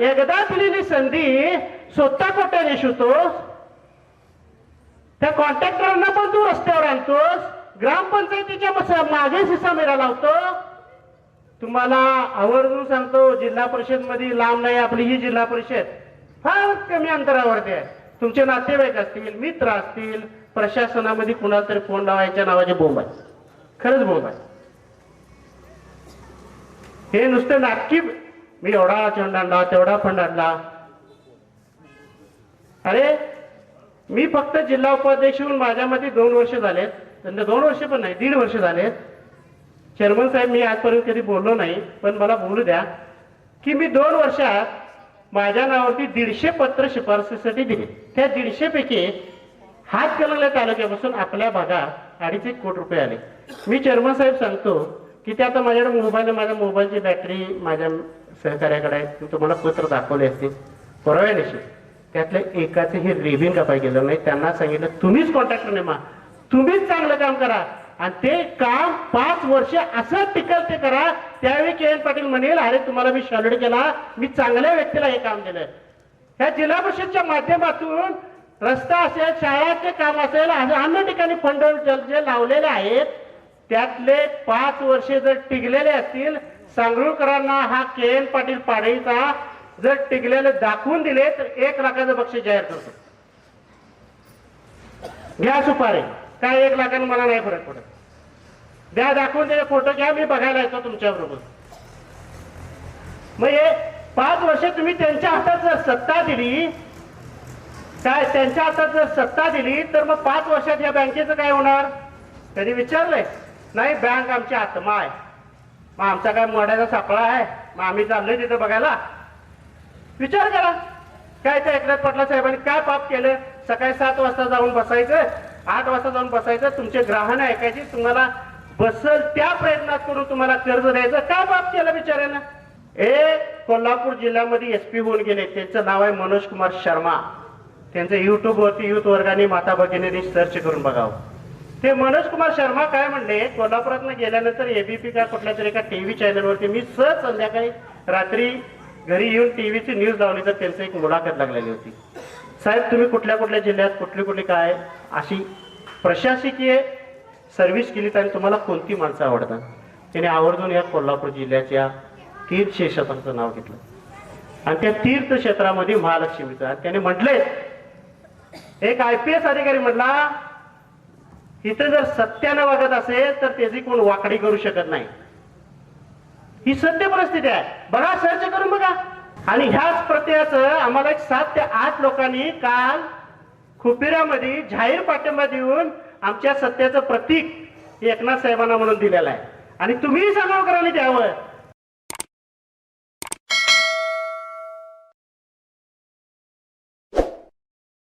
एकदा दिलेली संधी स्वतः कोट्याने शिवतोस त्या कॉन्ट्रॅक्टरांना पण तू रस्त्यावर आणतोस? ग्रामपंचायतीच्या मागे सिसा मेरा लावतो तुम्हाला आवर्जून सांगतो जिल्हा परिषदमध्ये लांब नाही आपली ही जिल्हा परिषद. फार कमी अंतरावरती आहे. तुमचे नातेवाईक असतील मित्र असतील प्रशासनामध्ये कुणाला तरी फोन लावायच्या नावाचे बोंब आहे खरंच बोंब आहे हे नुसतं नाटकी मी एवढा चंड आणला तेवढा फंड आणला अरे मी फक्त जिल्हा उपाध्यक्ष होऊन माझ्यामध्ये दोन वर्ष झालेत. त्यांना दोन वर्ष पण नाही दीड वर्ष झालेत. चेअरमन साहेब मी आजपर्यंत कधी बोललो नाही पण मला बोलू द्या की मी दोन वर्षात माझ्या नावावरती दीडशे पत्र शिफारसीसाठी दिले. त्या दीडशेपैकी हात हातकणंगले तालुक्यापासून आपल्या भागात अडीच एक कोटी रुपये आले. मी चेअरमन साहेब सांगतो की ते आता माझ्याकडे मोबाईल माझ्या मोबाईलची बॅटरी माझ्या सहकार्याकडे आहे मी तुम्हाला पत्र दाखवले असते परवा दिवशी त्यातल्या एकाचे हे रेव्हिन कापाय गेलं नाही. त्यांना सांगितलं तुम्हीच कॉन्ट्रॅक्टर नेमा. तुम्हीच चांगलं काम करा. आणि ते काम पाच वर्ष असं टिकल ते करा. त्यावेळी के एन पाटील म्हणेल अरे तुम्हाला मी सॉलिड केला. मी चांगल्या व्यक्तीला हे काम दिलं ह्या जिल्हा परिषदच्या माध्यमातून रस्ता असेल शाळाचे काम असेल असे अन्य ठिकाणी फंड जे लावलेले आहेत त्यातले पाच वर्षे जर टिकलेले असतील सांगरुळकरांना हा के एन पाटील पाडळीचा जर टिकलेले दाखवून दिले तर एक लाखाचं बक्षीस जाहीर करतो. घ्या सुपारी. काय एक लाखानं मला नाही फरक पडत. द्या दाखवून दे फोटो घ्या मी बघायला येतो तुमच्या बरोबर. मग हे पाच वर्ष तुम्ही त्यांच्या हातात जर सत्ता दिली काय त्यांच्या हातात जर सत्ता दिली तर मग पाच वर्षात या बँकेचं काय होणार? त्यांनी विचारलंय? नाही बँक आमची आत्मा आहे. मग आमचा काय मोड्याचा सापळा आहे? मग आम्ही चाललोय तिथं बघायला. विचार करा काय त्या एकनाथ पाटला साहेबांनी काय पाप केलं? सकाळी सात वाजता जाऊन बसायचं आठ वाजता जाऊन बसायचं तुमचे ग्राहन ऐकायची तुम्हाला बसल त्या प्रयत्नात करून तुम्हाला कर्ज द्यायचं. काय बाप केलं बिचाऱ्यानं? हे कोल्हापूर जिल्ह्यामध्ये एस पी होऊन गेले. त्यांचं नाव आहे मनोज कुमार शर्मा. त्यांचं युट्यूब वरती युथ वर्गाने माता भगिनीने सर्च करून बघावं. ते मनोज कुमार शर्मा काय म्हणले? कोल्हापुरात गेल्यानंतर एबीपी का कुठल्या तरी एका टीव्ही चॅनलवरती मी सहज संध्याकाळी रात्री घरी येऊन टीव्हीची न्यूज लावली तर त्यांचं एक मुलाखत लागलेली होती. साहेब तुम्ही कुठल्या कुठल्या जिल्ह्यात कुठली कुठली काय? अशी प्रशासकीय सर्व्हिस केली आणि तुम्हाला कोणती माणसं आवडतात? त्याने आवर्जून या कोल्हापूर जिल्ह्याच्या तीर्थक्षेत्राचं नाव घेतलं. आणि त्या तीर्थ क्षेत्रामध्ये महालक्ष्मीचं. आणि त्याने म्हटले एक आय पी एस अधिकारी म्हटला इथं जर सत्यानं वागत असेल तर त्याची कोण वाकडी करू शकत नाही. ही सत्य परिस्थिती आहे. बघा सर्च करून बघा. आणि ह्याच प्रत्ययाचं आम्हाला एक सात ते आठ लोकांनी काल खुपिरामध्ये जाहीर पाठिंबा देऊन आमच्या सत्याचं प्रतीक एकनाथ साहेबांना म्हणून दिलेलं आहे. आणि तुम्ही सांगोकरांनी द्यावं